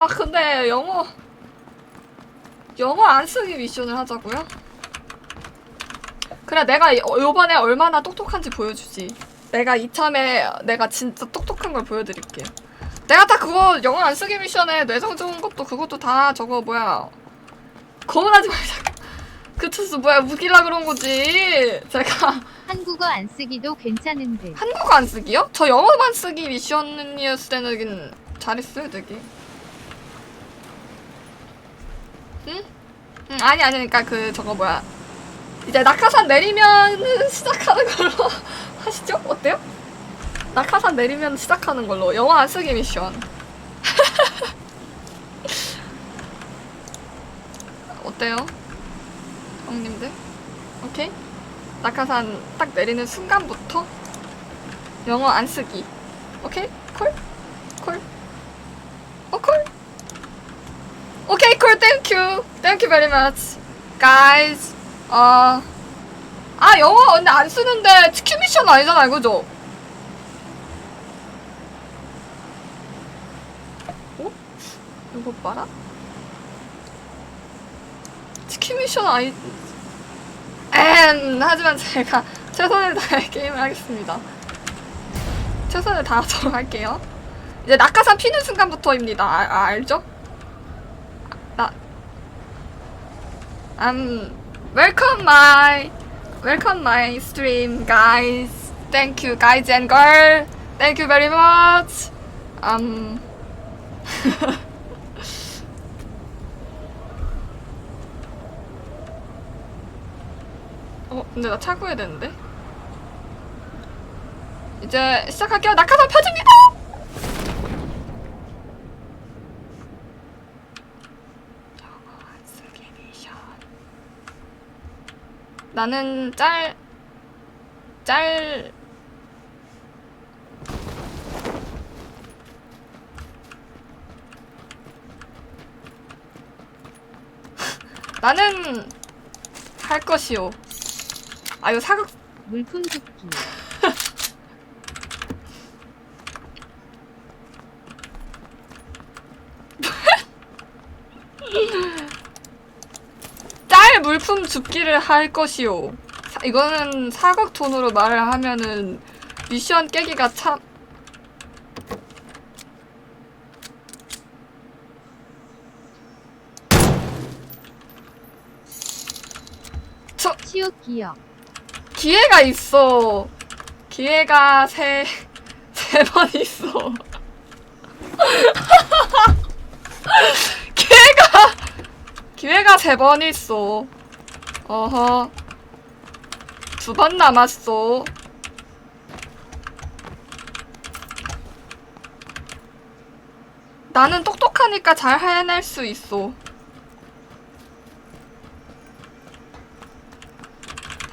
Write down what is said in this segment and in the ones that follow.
아 근데 영어 영어 안 쓰기 미션을 하자고요? 그래 내가 이- 어, 요번에 얼마나 똑똑한지 보여주지 내가 이참에 내가 진짜 똑똑한 걸 보여드릴게 내가 다 그거 영어 안 쓰기 미션에 뇌성 좋은 것도 그것도 다 저거 뭐야 거문하지 말자 그 투수 뭐야 무기라 그런 거지 제가 한국어 안 쓰기도 괜찮은데. 한국어 안 쓰기요? 저 영어만 쓰기 미션이었을 때는 잘했어요, 되게. 응? 응, 아니, 아니, 그니까 그, 저거 뭐야. 이제 낙하산 내리면 시작하는 걸로 하시죠? 어때요? 낙하산 내리면 시작하는 걸로. 영어 안 쓰기 미션. 어때요? 형님들? 오케이? 낙하산 딱 내리는 순간부터 영어 안 쓰기. 오케이? 콜? 콜? 어, 콜? 오케이, 콜. Thank you. Thank you very much. Guys. 어. 아, 영어 근데 안 쓰는데 치킨 미션 아니잖아요. 그죠? 어? 이거 봐라. 치킨 미션 아니 엔 하지만 제가 최선을 다해 게임을 하겠습니다. 최선을 다하도록 할게요. 이제 낙하산 피는 순간부터입니다. 아, 아, 알죠? Um welcome my welcome my stream guys. Thank you guys and girl. Thank you very much. Um 어, 근데 나 차고 해야 되는데? 이제 시작할게요. 낙하산 펴집니다! 나는 짤, 짤, 나는 할 것이요. 아, 이거 사극 물품 줍기. 짤 물품 줍기를 할 것이요. 사- 이거는 사극 톤으로 말을 하면은 미션 깨기가 참 저 치욕 기억. 기회가 있어. 기회가 세, 세 번 있어. 기회가, 기회가 세 번 있어. 어허. 두 번 남았어. 나는 똑똑하니까 잘 해낼 수 있어.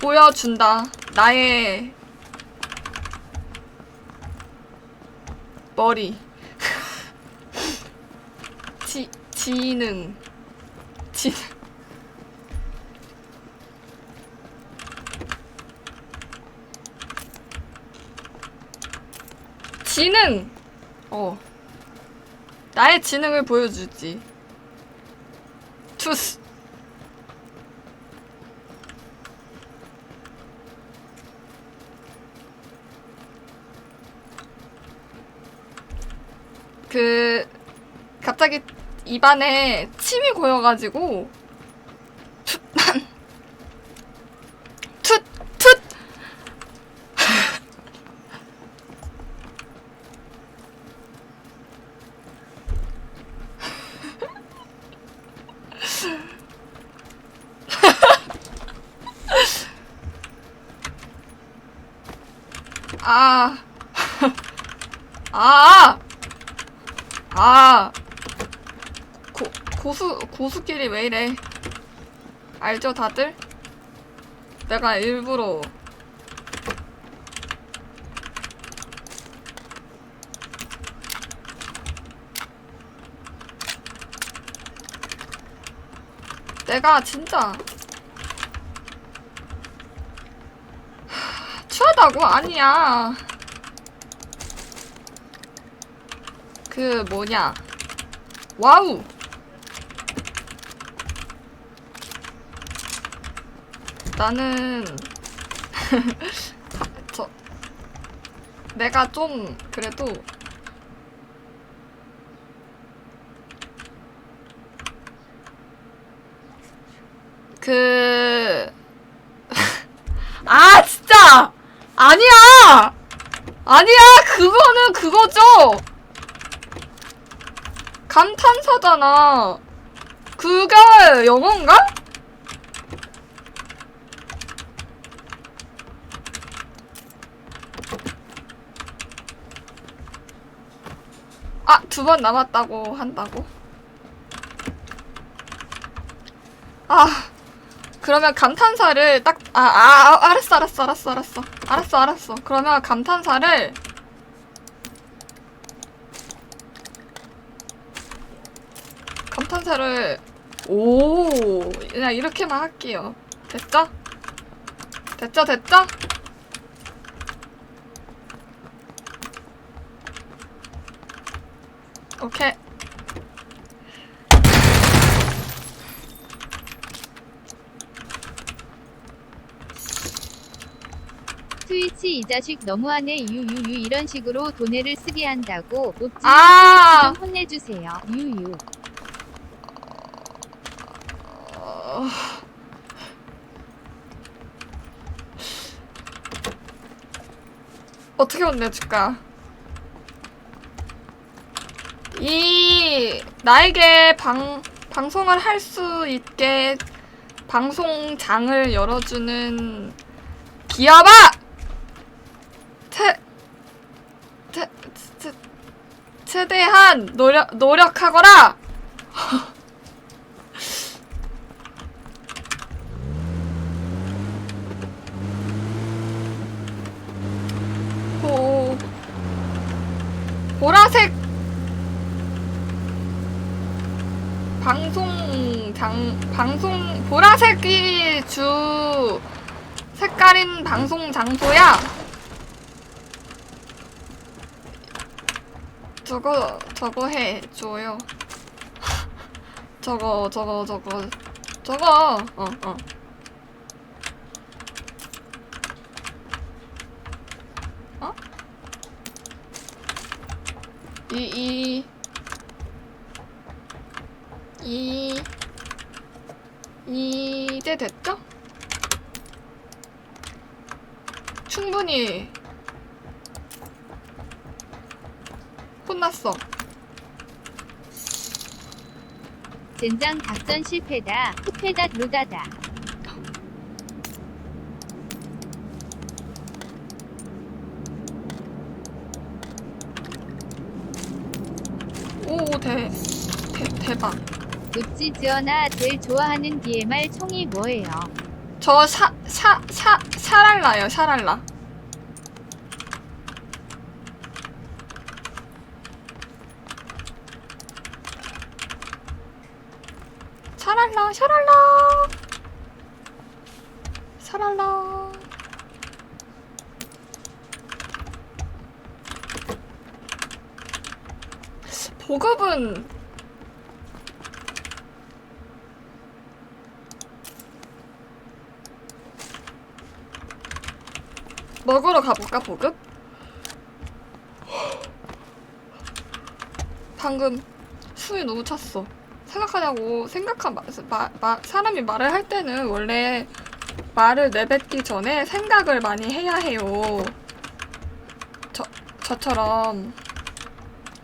보여준다. 나의 머리. 지, 지능. 지능. 지능! 어. 나의 지능을 보여주지. 투스. 그 갑자기 입안에 침이 고여가지고 툭, 툭, 툭. 아, 아, 아, 고, 고수, 고수끼리 왜 이래. 알죠, 다들? 내가 일부러. 내가 진짜. 하, 추하다고? 아니야. 그 뭐냐. 와우. 나는 저 내가 좀 그래도 그 아, 진짜! 아니야! 아니야! 그거는 그거죠! 감탄사잖아. 그게 영어인가? 아, 두 번 남았다고 한다고? 아, 그러면 감탄사를 딱, 아, 아, 아, 알았어, 알았어, 알았어, 알았어. 알았어, 알았어. 그러면 감탄사를 감탄사를 오 그냥 이렇게만 할게요 됐죠? 됐죠 됐죠? 오케이. 트위치 이 자식 너무하네 유유유. 이런 식으로 돈을 쓰게 한다고 옵지 아! 좀 혼내주세요. 유유. 어... 어떻게 혼내줄까? 이 나에게 방 방송을 할 수 있게 방송장을 열어주는 최, 최, 최대한 노력 노력하거라. 보 보라색 장 방송 보라색이 주 색깔인 방송 장소야. 저거 저거 해 줘요. 저거 저거 저거 저거 어 어. 어? 이, 이, 이, 이제 됐죠? 충분히 혼났어. 젠장 작전 실패다 후패다 루다다 오, 대, 대, 대박. 읍지 지어나 제일 좋아하는 DMR 총이 뭐예요? 저 샤, 샤, 샤, 샤랄라요, 샤랄라. 샤랄라, 샤랄라. 샤랄라. 보급은 먹으러 가볼까 보급? 방금 숨이 너무 찼어. 생각하냐고 생각한 마, 마, 마, 사람이 말을 할 때는 원래 말을 내뱉기 전에 생각을 많이 해야 해요. 저 저처럼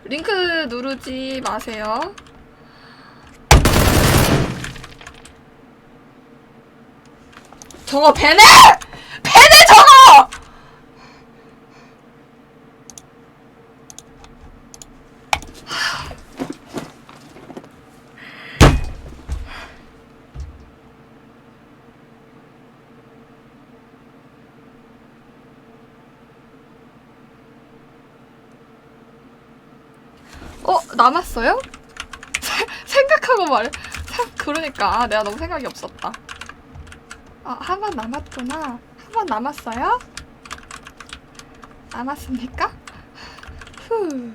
링크 누르지 마세요. 저거! 배네 저거! 어 남았어요? 생각하고 말해. 생- 그러니까 아, 내가 너무 생각이 없었다. 아, 한 번 남았구나. 한 번 남았어요? 남았습니까? 후.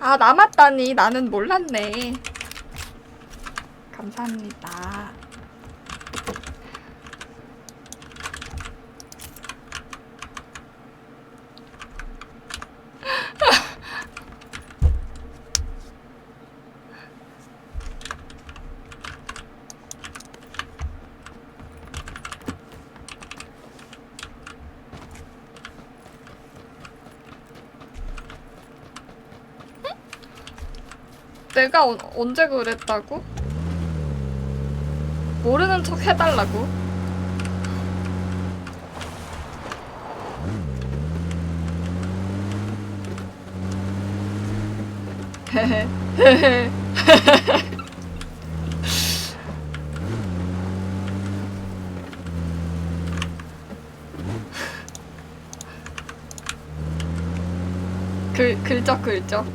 아, 남았다니. 나는 몰랐네. 감사합니다. 내가 어- 언제 그랬다고? 모르는 척 해달라고? 헤헤 헤헤 글, 글적 글적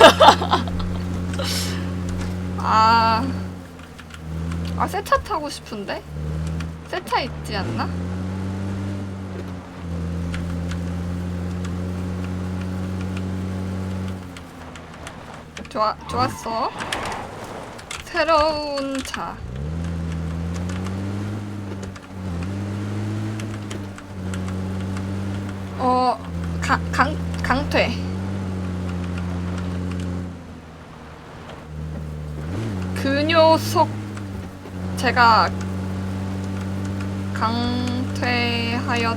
아, 아, 새 차 타고 싶은데? 새 차 있지 않나? 좋아, 좋았어. 새로운 차. 어, 강, 강, 강퇴. 그 녀석 제가 강퇴하였습니다.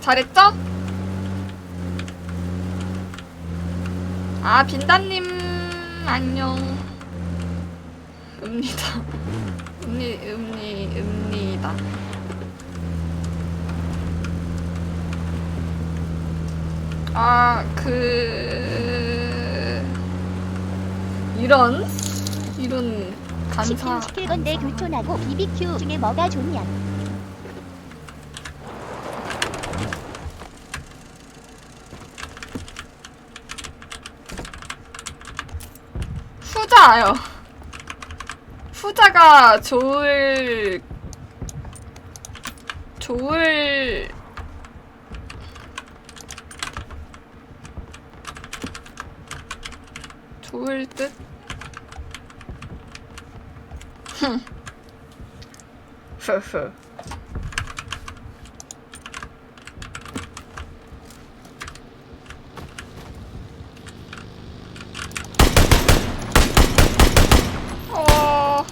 잘했죠? 아 빈다님 안녕. 읍니다. 읍니 읍니 읍니다. 아, 그 이런 이런 간사 치킨 시킬 건데 교촌하고 BBQ 중에 뭐가 좋냐? 후자요. 후자가 좋을 좋을 좋을 듯. 흐흐. 어.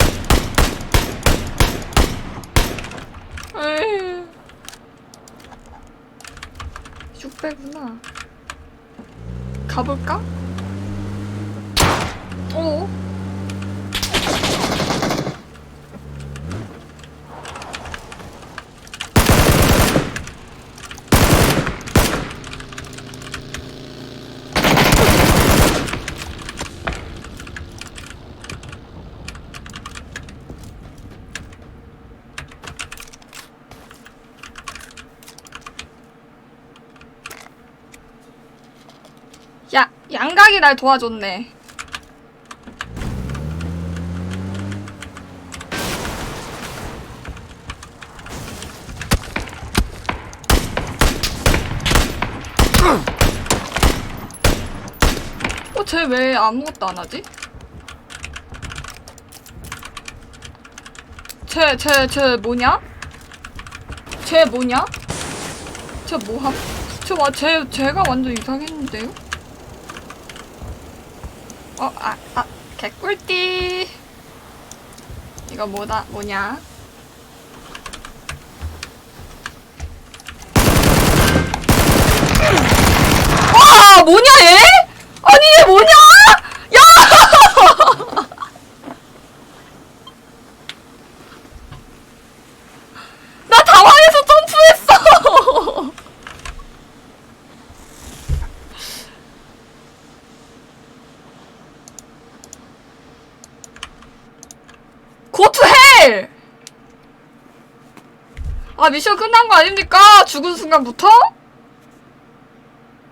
에이. 6배구나. 가볼까? 어? 야, 양각이 날 도와줬네. 어, 쟤 왜 아무것도 안 하지? 쟤, 쟤, 쟤 뭐냐? 쟤 뭐냐? 쟤 뭐함? 쟤, 와, 쟤, 쟤가 완전 이상했는데요? 어, 아, 아, 개꿀띠. 이거 뭐다, 뭐냐? 와, 뭐냐, 얘? 아니, 얘 뭐냐? 야! 나 당황해서 점프했어! 고투 헬! 아, 미션 끝난 거 아닙니까? 죽은 순간부터?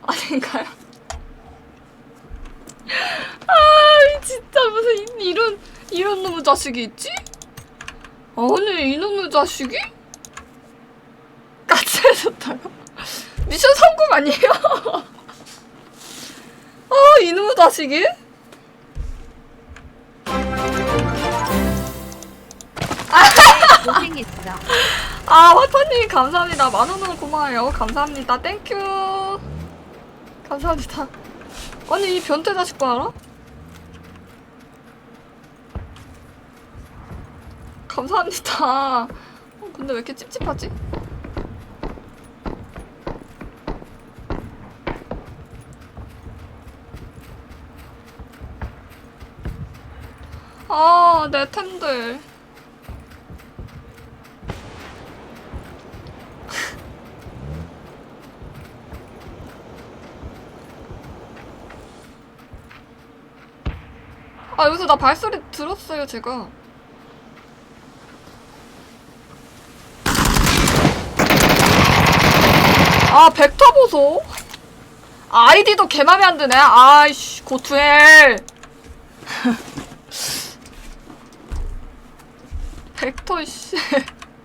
아닌가요? 아, 진짜 무슨 이- 이런, 이런 놈의 자식이 있지? 아니, 이놈의 자식이? 까칠해졌다고? 미션 성공 아니에요? 아, 이놈의 자식이? 고생했어. 아 화타님 감사합니다 만원으로 고마워요 감사합니다 땡큐 감사합니다 아니 이 변태 자식 거 알아? 감사합니다 어, 근데 왜 이렇게 찝찝하지? 아, 내 템들. 아, 여기서 나 발소리 들었어요, 제가. 아, 벡터 보소? 아이디도 개맘에 안 드네. 아이씨, 고투엘. 벡터, 씨.